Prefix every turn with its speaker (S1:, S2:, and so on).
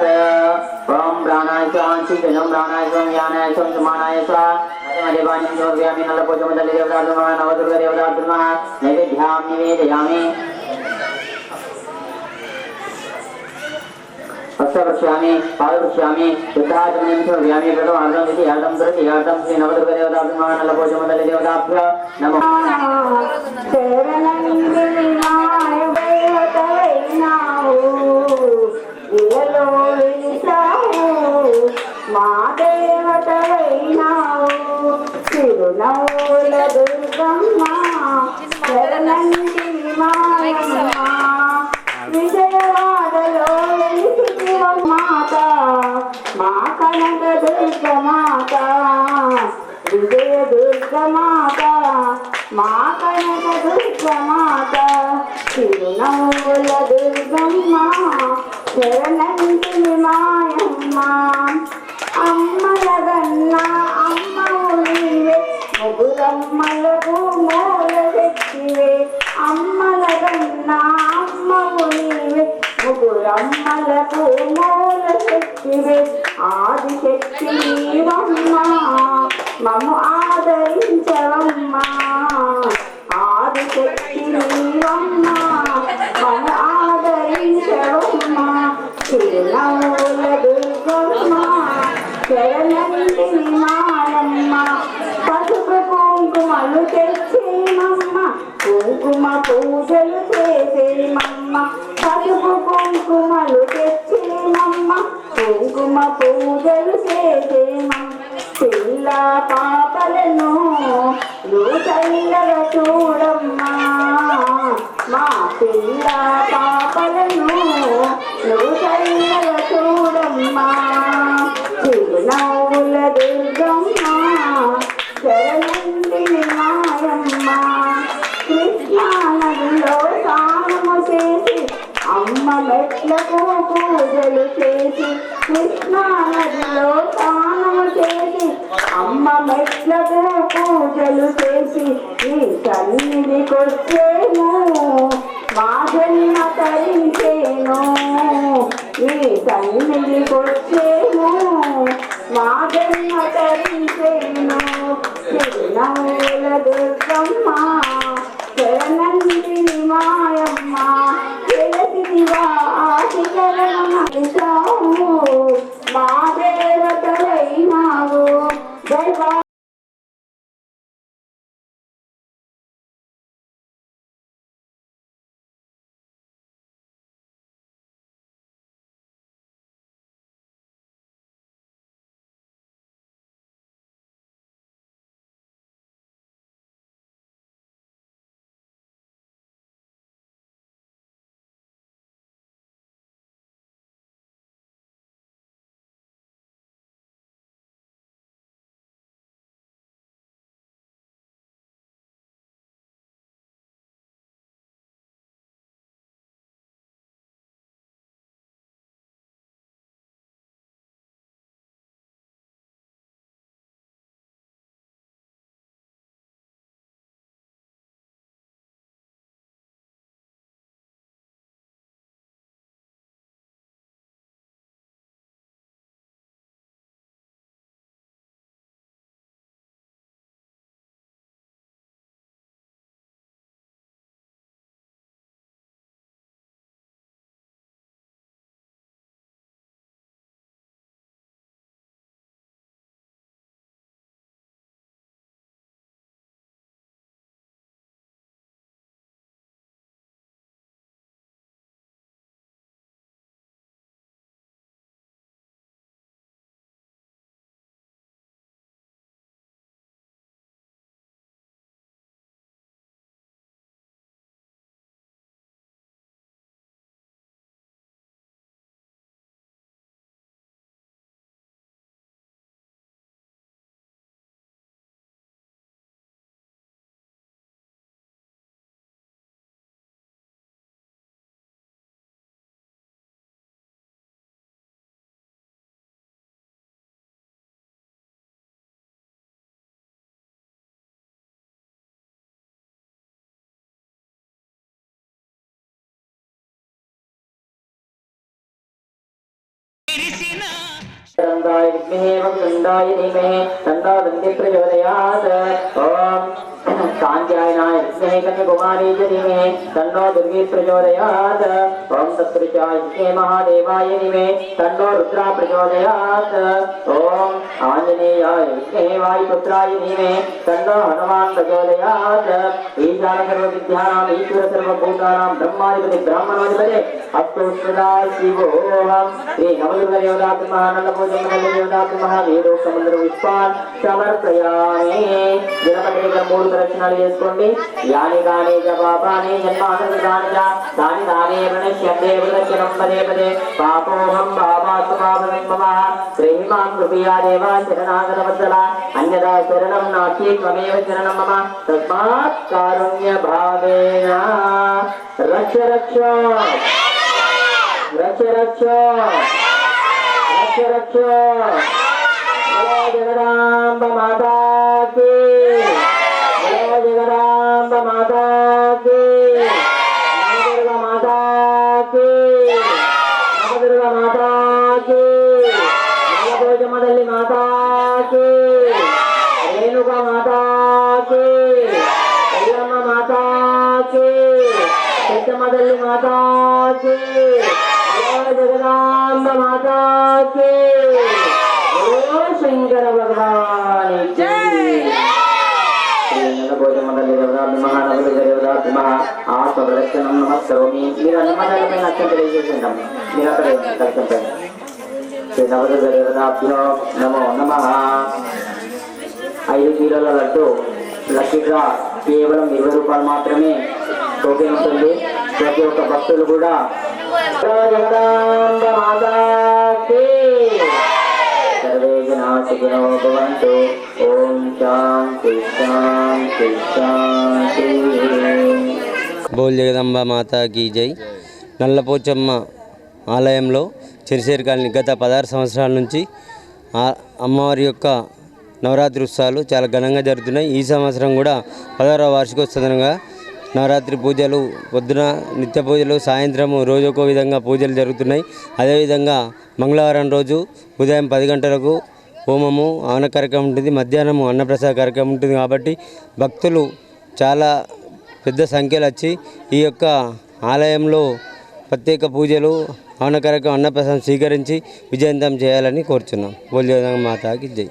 S1: स ओम प्राणाय स्वां शीतलं प्राणाय स्वां यानाय स्वां समानाय स्वाहा देवानी समर्पयामि नलपोचमदले देवतात्मः नवदुर्ग देवतात्मः नैवेद्यां निवेदयामि हस्तवक्ष्यामि पादवक्ष्यामि शुद्धाचमनं समर्पयामि प्रथमार्धं द्वितीयार्धं तृतीयार्धं श्री नवदुर्ग देवतात्मः नलपोचमदले देवताभ्यो नमः
S2: విజయ దుర్గ మాత మా కనక దుర్గ మాత చిరునవ్వుల దుర్గమ్మ శరణంటిని మాయమ్మ కుంకుమలు తెచ్చేమమ్మ కుంకుమ పూజలు చేసేమమ్మ పసుపు కుంకుమలు తెచ్చేమమ్మ కుంకుమ పూజలు చేసేమమ్మ పిల్ల పాపలను లూచల్లగా చూడమ్మా. మా పిల్ల పాపలను లూచల్లగా చూడమ్మా చిరునవ్వుల దుర్గమ్మ శరణందిని మాయమ్మ కృష్ణా నదిలో స్నానము చేసి అమ్మ మెట్లకు పూజలు చేసి కృష్ణా స్నానము చేసి అమ్మ మెట్లకు పూజలు చేసి ఈ సన్నిధికొచ్చేను మా జన్మ తరించేను ఈ సన్నిధికొచ్చేను మా జన్మ తరించేను చిరునవ్వుల దుర్గమ్మ Thank you.
S1: தந்தாய் விக்னேவம் தந்தாய் தீமே தந்தா தந்தி பிரயோதயாத. ஓம். కాంత్యాయనాయ విద్మహే కన్యకుమారీ చ ధీమహి తన్నో దుర్గి ప్రచోదయాత్ ఓం తత్పురుషాయ విద్మహే మహాదేవాయ ధీమహి తన్నో రుద్రా ప్రచోదయాత్ ఓం ఆంజనేయాయ విద్మహే వాయుపుత్రాయ ధీమహి తన్నో హనుమాన్ ప్రచోదయాత్ ఈశాన సర్వ విద్యానాం ఈశ్వర సర్వభూతానాం బ్రహ్మాధిపతి బ్రాహ్మణాధిపతి అస్తు సదా శివోహం శ్రీ నవదుర్గ దేవతాత్మ ప్రదక్షిణాలు చేసుకోండి. యాని కాని చ పాపాని జన్మాంతర దాని దాని దానే ప్రణశ్యంతే ప్రదక్షిణం పదే పదే. పాపోహం పాపాస్తు పాపమే మమ. శ్రీమాం కృపయా దేవ శరణాగత వత్సల అన్యదా శరణం నాస్తి త్వమేవ శరణం మమ. తస్మాత్ కారుణ్య భావేన రక్ష రక్ష. రక్ష రక్ష. రక్ష రక్ష. జగదాంబ మాతా శంకర భగవాన్ ఆత్మరక్షణం నమస్కరోమి మీరు అన్ని మతాలపైన అర్థం తెలియజేసిందాం మీరు అక్కడ దర్శనం పైన నమో నమ ఐదు కిలోల లడ్డు లక్కీగా కేవలం ఇరవై రూపాయలు మాత్రమే. టోకెన్ ఉంటుంది ప్రతి ఒక్క భక్తులు కూడా. జగదాంబ జనా భవంతు ఓం శాంతి శాంతి శాంతి
S3: బోల్ జగదంబ మాతాకి జై నల్లపోచమ్మ ఆలయంలో చెరిసేరు కాలనీ గత పదహారు సంవత్సరాల నుంచి అమ్మవారి యొక్క నవరాత్రి ఉత్సవాలు చాలా ఘనంగా జరుగుతున్నాయి. ఈ సంవత్సరం కూడా పదహారవ వార్షికోత్సవంగా నవరాత్రి పూజలు పొద్దున నిత్య పూజలు సాయంత్రము ఒక్కో విధంగా పూజలు జరుగుతున్నాయి. అదేవిధంగా మంగళవారం రోజు ఉదయం పది గంటలకు హోమము ఆన కార్యక్రమం ఉంటుంది మధ్యాహ్నము అన్నప్రసాద కార్యక్రమం ఉంటుంది కాబట్టి భక్తులు చాలా పెద్ద సంఖ్యలో వచ్చి ఈ యొక్క ఆలయంలో ప్రత్యేక పూజలు హవన కార్యక్రమం అన్నప్రసాదం స్వీకరించి విజయవంతం చేయాలని కోరుచున్నాం. బోల్జోదంగ మాతాకి జై.